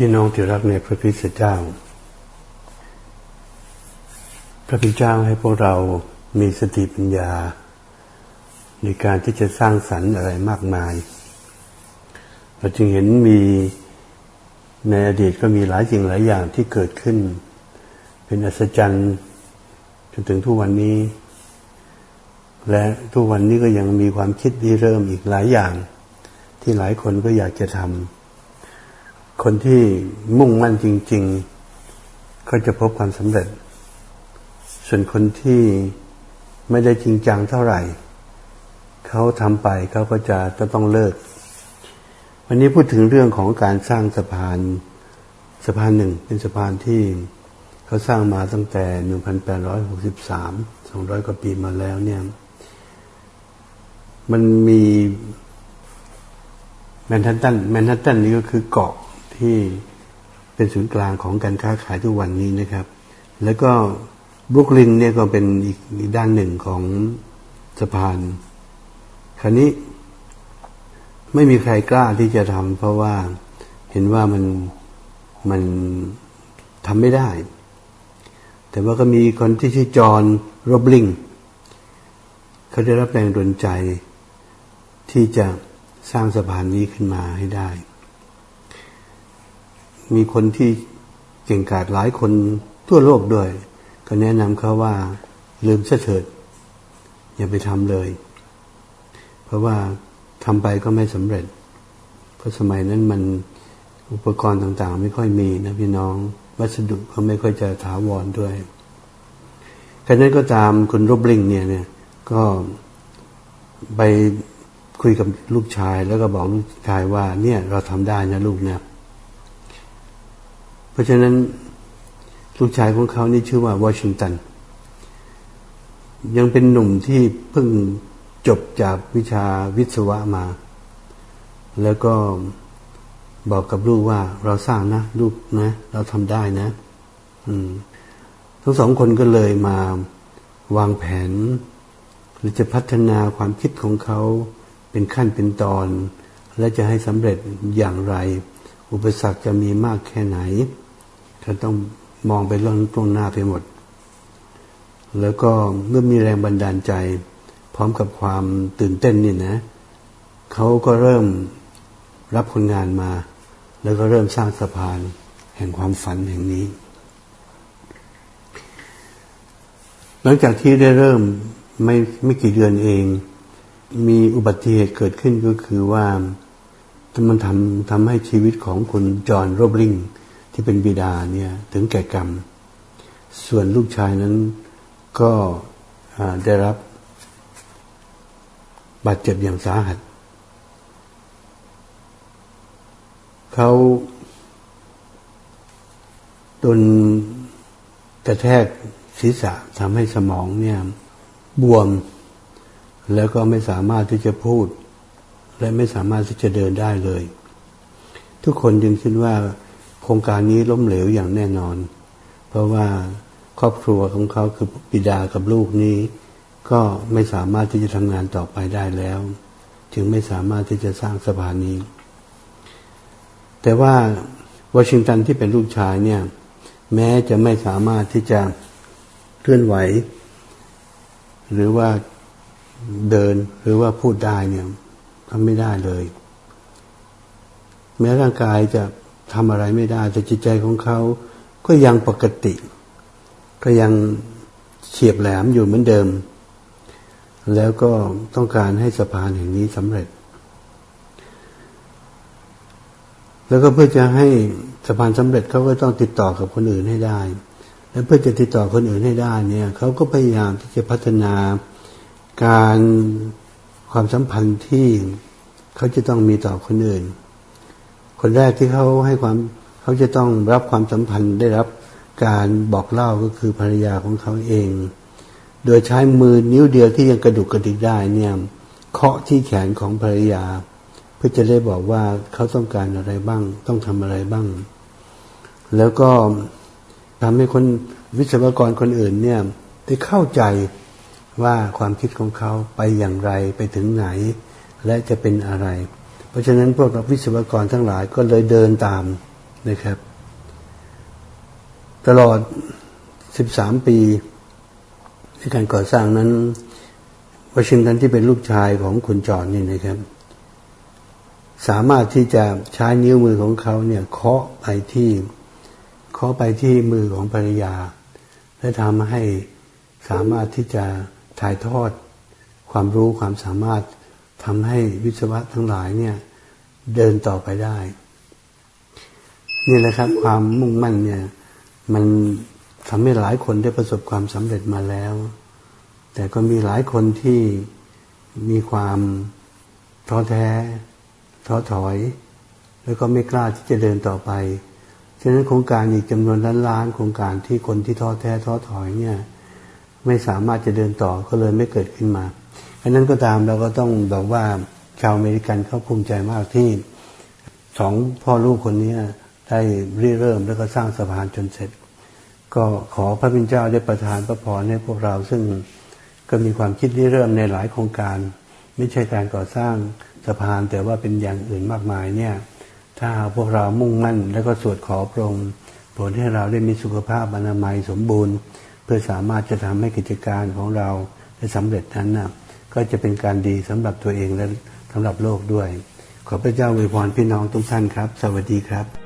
พี่น้องที่รักในพระพิสเจ้า พระพิเจ้าให้พวกเรามีสติปัญญา ในการที่จะสร้างสรรค์อะไรมากมาย เราจึงเห็นมีในอดีตก็มีหลายสิ่งหลายอย่างที่เกิดขึ้น เป็นอัศจรรย์จนถึงทุกวันนี้ และทุกวันนี้ก็ยังมีความคิดที่เริ่มอีกหลายอย่าง ที่หลายคนก็อยากจะทำ คนที่มุ่งมั่นจริง ๆ ก็จะพบความสำเร็จ ส่วนคนที่ไม่ได้จริงจังเท่าไหร่ เขาทำไปเขาก็จะจะต้องเลิก วันนี้พูดถึงเรื่องของการสร้างสะพานสะพานหนึ่งเป็นสะพานที่เขาสร้างมาตั้งแต่ 1863 200 กว่าปีมาแล้วเนี่ย มันมีแมนฮัตตันแมนฮัตตันนี่ก็คือเกาะ ที่เป็นศูนย์กลางของการค้าขายทุกวันนี้นะครับ แล้วก็บรุกลินเนี่ยก็เป็นอีกด้านหนึ่งของสะพาน คราวนี้ ไม่มีใครกล้าที่จะทำเพราะว่าเห็นว่ามันมันทำไม่ได้ แต่ว่าก็มีคนที่ชื่อจอห์นโรบลิงเขาได้รับแรงดลใจที่จะสร้างสะพานนี้ขึ้นมาให้ได้ มีคนที่เก่งกาจหลายคนทั่วโลกด้วย ก็แนะนำเขาว่าลืมเถิด อย่าไปทำเลย เพราะว่าทำไปก็ไม่สำเร็จ เพราะสมัยนั้นมันอุปกรณ์ต่างๆ ไม่ค่อยมีนะพี่น้องวัสดุก็ไม่ค่อยจะถาวรด้วยแค่นั้นก็ตามคุณรบลิงเนี่ยเนี่ย ก็ไปคุยกับลูกชายแล้วก็บอกลูกชายว่า เนี่ยเราทำได้นะลูกเนี่ย เพราะฉะนั้นลูกชายของเขานี่ชื่อว่าวอชิงตัน ยังเป็นหนุ่มที่เพิ่งจบจากวิชาวิศวะมา แล้วก็บอกกับลูกว่าเราสร้างนะ ลูกนะ เราทำได้นะ อืม ทั้งสองคนก็เลยมาวางแผน หรือจะพัฒนาความคิดของเขาเป็นขั้นเป็นตอน และจะให้สำเร็จอย่างไร อุปสรรคจะมีมากแค่ไหน จะต้องมองไปเรื่องตรงหน้าไปหมด แล้วก็เมื่อมีแรงบันดาลใจ พร้อมกับความตื่นเต้นนี่นะเขาก็เริ่มรับคนงานมา แล้วก็เริ่มสร้างสะพาน แห่งความฝันแห่งนี้ หลังจากที่ได้เริ่มไม่ไม่กี่เดือนเอง มีอุบัติเหตุเกิดขึ้นก็คือว่ามันทำทำให้ชีวิตของคุณจอห์นโรบลิง ที่เป็นบิดาเนี่ยถึงแก่กรรม ส่วนลูกชายนั้นก็ได้รับบาดเจ็บอย่างสาหัส เขาโดนกระแทกศีรษะทำให้สมองเนี่ยบวม แล้วก็ไม่สามารถที่จะพูด และไม่สามารถที่จะเดินได้เลย ทุกคนจึงคิดว่า โครงการนี้ล้มเหลวอย่างแน่นอน เพราะว่าครอบครัวของเขาคือปิดากับลูกนี้ ก็ไม่สามารถที่จะทำงานต่อไปได้แล้ว จึงไม่สามารถที่จะสร้างสะพานนี้ แต่ว่าวอชิงตันที่เป็นลูกชายเนี่ย แม้จะไม่สามารถที่จะเคลื่อนไหว หรือว่าเดินหรือว่าพูดได้เนี่ยทำไม่ได้เลย แม้ร่างกายจะ ทำอะไรไม่ได้ แต่จิตใจของเขาก็ยังปกติ ก็ยังเฉียบแหลมอยู่เหมือนเดิม แล้วก็ต้องการให้สะพานแห่งนี้สำเร็จ แล้วก็เพื่อจะให้สะพานสำเร็จเขาก็ต้องติดต่อกับคนอื่นให้ได้ และเพื่อจะติดต่อคนอื่นให้ได้เนี่ยเขาก็พยายามที่จะพัฒนาการความสัมพันธ์ที่เขาจะต้องมีต่อคนอื่น คนแรกที่เขาให้ความเขาจะต้องรับความสัมพันธ์ได้รับการบอกเล่าก็คือภรรยาของเขาเอง โดยใช้มือนิ้วเดียวที่ยังกระดุกกระดิกได้เนี่ยเคาะที่แขนของภรรยา เพื่อจะได้บอกว่าเขาต้องการอะไรบ้าง ต้องทำอะไรบ้าง แล้วก็ทำให้คนวิศวกรคนอื่นเนี่ยได้เข้าใจว่าความคิดของเขาไปอย่างไรไปถึงไหน และจะเป็นอะไร ราะฉะนั้นพวกวิศวกรทั้งหลายก็เลยเดินตามนะครับ ตลอด 13 ปีในการก่อสร้างนั้นวชิงตันที่เป็นลูกชายของคุณจอนนี่นะครับ สามารถที่จะใช้นิ้วมือของเขาเนี่ยเคาะไปที่เคาะไปที่มือของภรรยา และทำให้สามารถที่จะถ่ายทอดความรู้ความสามารถ ทำให้วิศวะทั้งหลายเนี่ย เดินต่อไปได้ นี่แหละครับ ความมุ่งมั่นเนี่ย มันทำให้หลายคนได้ประสบความสำเร็จมาแล้ว แต่ก็มีหลายคนที่มีความท้อแท้ท้อถอย แล้วก็ไม่กล้าที่จะเดินต่อไป ฉะนั้นโครงการอีกจำนวนล้านล้านๆโครงการที่คนที่ท้อแท้ท้อถอยเนี่ย ไม่สามารถจะเดินต่อก็เลยไม่เกิดขึ้นมา อันนั้นก็ตามเราก็ต้องบอกว่าชาวอเมริกันเขาภูมิใจมากที่สองพ่อลูกคนนี้ได้ริเริ่มแล้วก็สร้างสะพานจนเสร็จ ก็ขอพระพิณเจ้าได้ประทานพระพรให้พวกเราซึ่งก็มีความคิดริเริ่มในหลายโครงการ ไม่ใช่การก่อสร้างสะพานแต่ว่าเป็นอย่างอื่นมากมายเนี่ยถ้าพวกเรามุ่งมั่น แล้วก็สวดขอพระองค์โปรดให้เราได้มีสุขภาพอนามัยสมบูรณ์ เพื่อสามารถจะทำให้กิจการของเราได้สำเร็จนั้นน่ะ ก็จะเป็นการดีสำหรับตัวเองและสำหรับโลกด้วย ขอพระเจ้าอวยพรพี่น้องทุกท่านครับ สวัสดีครับ